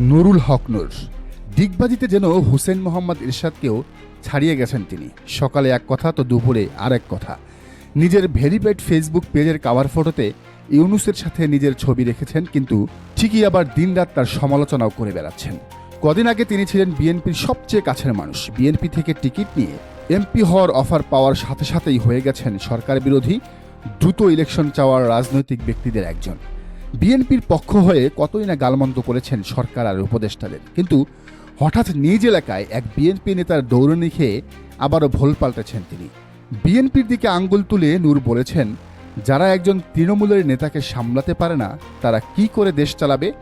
নুরুল হক নূর। দিগবাজিতে যেন হুসেন মোহাম্মদ ইরশাদকেও ছাড়িয়ে গেছেন তিনি। সকালে এক কথা তো দুপুরে আর এক কথা। নিজের ভেরিফাইড ফেসবুক পেজের কাভার ফটোতে ইউনুসের সাথে নিজের ছবি রেখেছেন, কিন্তু ঠিকই আবার দিনরাত তার সমালোচনাও করে বেড়াচ্ছেন। কদিন আগে তিনি ছিলেন বিএনপির সবচেয়ে কাছের মানুষ। বিএনপি থেকে টিকিট নিয়ে এমপি হওয়ার অফার পাওয়ার সাথে সাথেই হয়ে গেছেন সরকার বিরোধী, দ্রুত ইলেকশন চাওয়ার রাজনৈতিক ব্যক্তিদের একজন। বিএনপির পক্ষ হয়ে কতই না গালমন্দ করেছেন সরকার আর উপদেষ্টাদের। কিন্তু হঠাৎ নিজ এলাকায় এক বিএনপি নেতার দৌড়নি খেয়ে আবারও ভোল পাল্টেছেন তিনি। বিএনপির দিকে আঙ্গুল তুলে নূর বলেছেন, যারা একজন তৃণমূলের নেতাকে সামলাতে পারে না, তারা কি করে দেশ চালাবে?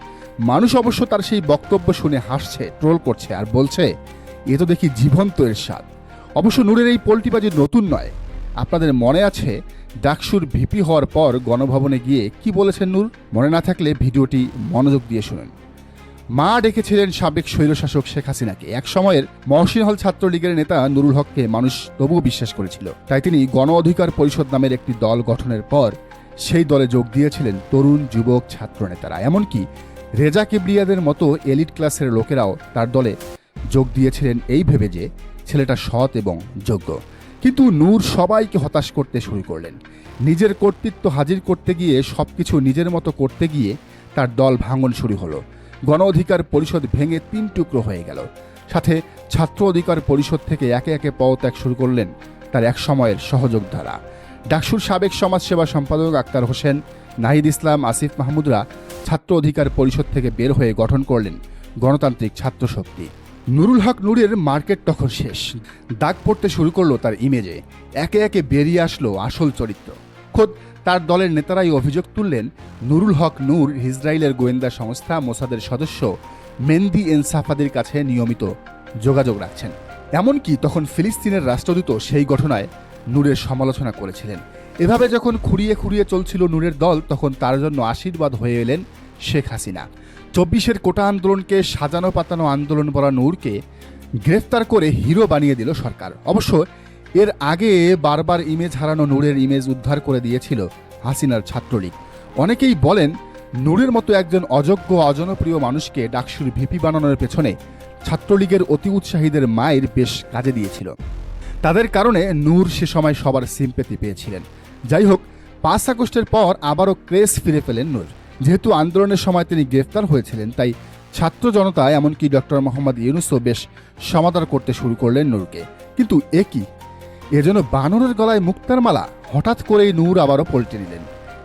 মানুষ অবশ্য তার সেই বক্তব্য শুনে হাসছে, ট্রোল করছে আর বলছে, এ তো দেখি জীবন্ত এর স্বাদ অবশ্য নূরের এই পোল্টিবাজি নতুন নয়। আপনাদের মনে আছে ডাকসুর ভিপি হওয়ার পর গণভবনে গিয়ে কি বলেছেন নূর? মনে না থাকলে ভিডিওটি মনোযোগ দিয়ে শুনুন। মা ডেকেছিলেন সাবেক স্বৈরশাসক শেখ হাসিনাকে। এক সময়ের মহসিনহল ছাত্রলীগের নেতা নুরুল হককে মানুষ তবুও বিশ্বাস করেছিল। তাই তিনি গণ অধিকার পরিষদ নামের একটি দল গঠনের পর সেই দলে যোগ দিয়েছিলেন তরুণ যুবক ছাত্র নেতারা। এমনকি রেজা কিবরিয়াদের মতো এলিট ক্লাসের লোকেরাও তার দলে যোগ দিয়েছিলেন এই ভেবে যে ছেলেটা সৎ এবং যোগ্য। কিন্তু নূর সবাইকে হতাশ করতে শুরু করলেন। নিজের কর্তৃত্ব হাজির করতে গিয়ে সবকিছু নিজের মতো করতে গিয়ে তার দল ভাঙন শুরু হলো। গণ অধিকার পরিষদ ভেঙে তিন টুকরো হয়ে গেল। সাথে ছাত্র অধিকার পরিষদ থেকে একে একে পদত্যাগ শুরু করলেন তার এক সময়ের সহযোগধারা ডাকসুর সাবেক সমাজসেবা সম্পাদক আক্তার হোসেন, নাহিদ ইসলাম, আসিফ মাহমুদরা ছাত্র অধিকার পরিষদ থেকে বের হয়ে গঠন করলেন গণতান্ত্রিক ছাত্র শক্তি নুরুল হক নুরের মার্কেট তখন শেষ। দাগ পড়তে শুরু করল তার ইমেজে একে একে বেরিয়ে আসলো আসল চরিত্র। খোদ তার দলের নেতারাই অভিযোগ তুললেন, নুরুল হক নূর ইসরায়েলের গোয়েন্দা সংস্থা মোসাদের সদস্য মেন্দি এনসাফাদের কাছে নিয়মিত যোগাযোগ রাখছেন। এমনকি তখন ফিলিস্তিনের রাষ্ট্রদূত সেই ঘটনায় নূরের সমালোচনা করেছিলেন। এভাবে যখন খুঁড়িয়ে খুঁড়িয়ে চলছিল নূরের দল, তখন তার জন্য আশীর্বাদ হয়ে এলেন শেখ হাসিনা। চব্বিশের কোটা আন্দোলনকে সাজানো পাতানো আন্দোলন বলা নূরকে গ্রেফতার করে হিরো বানিয়ে দিল সরকার। অবশ্য এর আগে বারবার ইমেজ হারানো নূরের ইমেজ উদ্ধার করে দিয়েছিল হাসিনার ছাত্রলীগ। অনেকেই বলেন, নূরের মতো একজন অযোগ্য অজনপ্রিয় মানুষকে ডাকসুর ভিপি বানানোর পেছনে ছাত্রলীগের অতি উৎসাহীদের মায়ের বেশ কাজে দিয়েছিল। তাদের কারণে নূর সে সময় সবার সিম্পেতি পেয়েছিলেন। যাই হোক, পাঁচ আগস্টের পর আবারও ক্রেস ফিরে পেলেন নূর। যেহেতু আন্দোলনের সময় তিনি গ্রেফতার হয়েছিলেন, তাই ছাত্র জনতা, এমনকি ডক্টর মোহাম্মদ ইউনুসও বেশ সমাদর করতে শুরু করলেন নূরকে। কিন্তু এ কি? এজন্য বানরের গলায় মুক্তার মালা, হঠাৎ করেই নূর আবারও পল্টে নিলেন।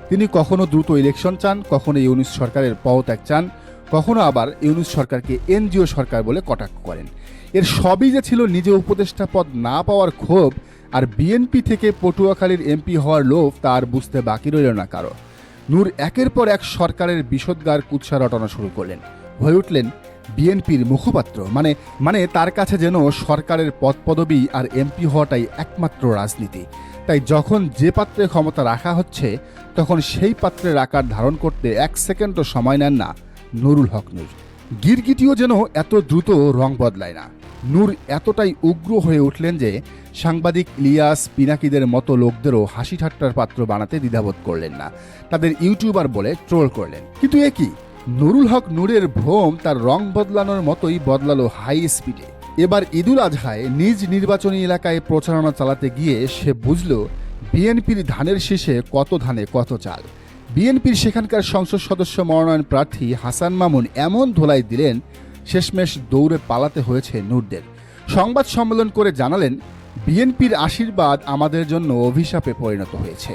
তিনি কখনো দ্রুত ইলেকশন চান, কখনো ইউনুস সরকারের পদত্যাগ চান, কখনো আবার ইউনুস সরকারকে এনজিও সরকার বলে কটাক্ষ করেন। এর সবই যে ছিল নিজে উপদেষ্টা পদ না পাওয়ার ক্ষোভ, আর বিএনপি থেকে পটুয়াখালীর এমপি হওয়ার লোভ তার বুঝতে বাকি রইল না কারও। নূর একের পর এক সরকারের বিষদগার কুৎসা রটানো শুরু করলেন। হয়ে উঠলেন বিএনপির মুখপাত্র। মানে মানে তার কাছে যেন সরকারের পদ পদবি আর এমপি হওয়াটাই একমাত্র রাজনীতি। তাই যখন যে পাত্রে ক্ষমতা রাখা হচ্ছে, তখন সেই পাত্রের আকার ধারণ করতে এক সেকেন্ডও সময় নেন না নুরুল হক নূর। গিরগিটিও যেন এত দ্রুত রং বদলায় না। নূর এতটাই উগ্র হয়ে উঠলেন যে সাংবাদিক ইলিয়াস পিনাকিদের মতো লোকদেরও হাসি ঠাট্টার পাত্র বানাতে দ্বিধাবোধ করলেন না। তাদের ইউটিউবার বলে ট্রোল করলেন। কিন্তু এ কি? নুরুল হক নূরের ভ্রম তার রং বদলানোর মতোই বদলালো হাই স্পিডে। এবার ঈদুল আজহায় নিজ নির্বাচনী এলাকায় প্রচারণা চালাতে গিয়ে সে বুঝল, বিএনপির ধানের শীষে কত ধানে কত চাল। বিএনপির সেখানকার সংসদ সদস্য মনোনয়ন প্রার্থী হাসান মামুন এমন ধোলাই দিলেন শেষমেশ দৌড়ে পালাতে হয়েছে নূরদের। সংবাদ সম্মেলন করে জানালেন, বিএনপির আশীর্বাদ আমাদের জন্য অভিশাপে পরিণত হয়েছে।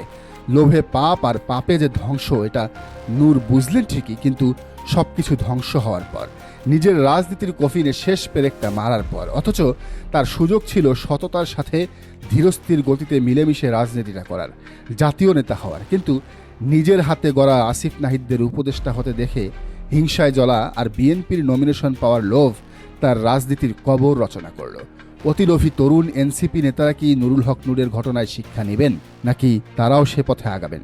লোভে পাপ আর পাপে যে ধ্বংস, এটা নূর বুঝলেন ঠিকই, কিন্তু সবকিছু ধ্বংস হওয়ার পর। নিজের রাজনীতির কফিনে শেষ পেরেকটা মারার পর। অথচ তার সুযোগ ছিল সততার সাথে ধীরস্থির গতিতে মিলেমিশে রাজনীতিটা করার, জাতীয় নেতা হওয়ার। কিন্তু নিজের হাতে গড়া আসিফ নাহিদদের উপদেষ্টা হতে দেখে হিংসায় জ্বলা আর বিএনপির নমিনেশন পাওয়ার লোভ তার রাজনীতির কবর রচনা করল। অতিলোভী তরুণ এনসিপি নেতারা কি নুরুল হক নূরের ঘটনায় শিক্ষা নেবেন, নাকি তারাও সে পথে আগাবেন?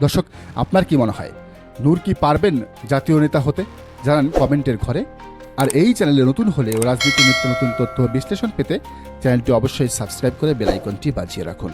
দর্শক, আপনার কি মনে হয়? নূর কি পারবেন জাতীয় নেতা হতে? জানান কমেন্টের ঘরে। আর এই চ্যানেলে নতুন হলে রাজনীতি নিত্য নতুন তথ্য বিশ্লেষণ পেতে চ্যানেলটি অবশ্যই সাবস্ক্রাইব করে বেলাইকনটি বাজিয়ে রাখুন।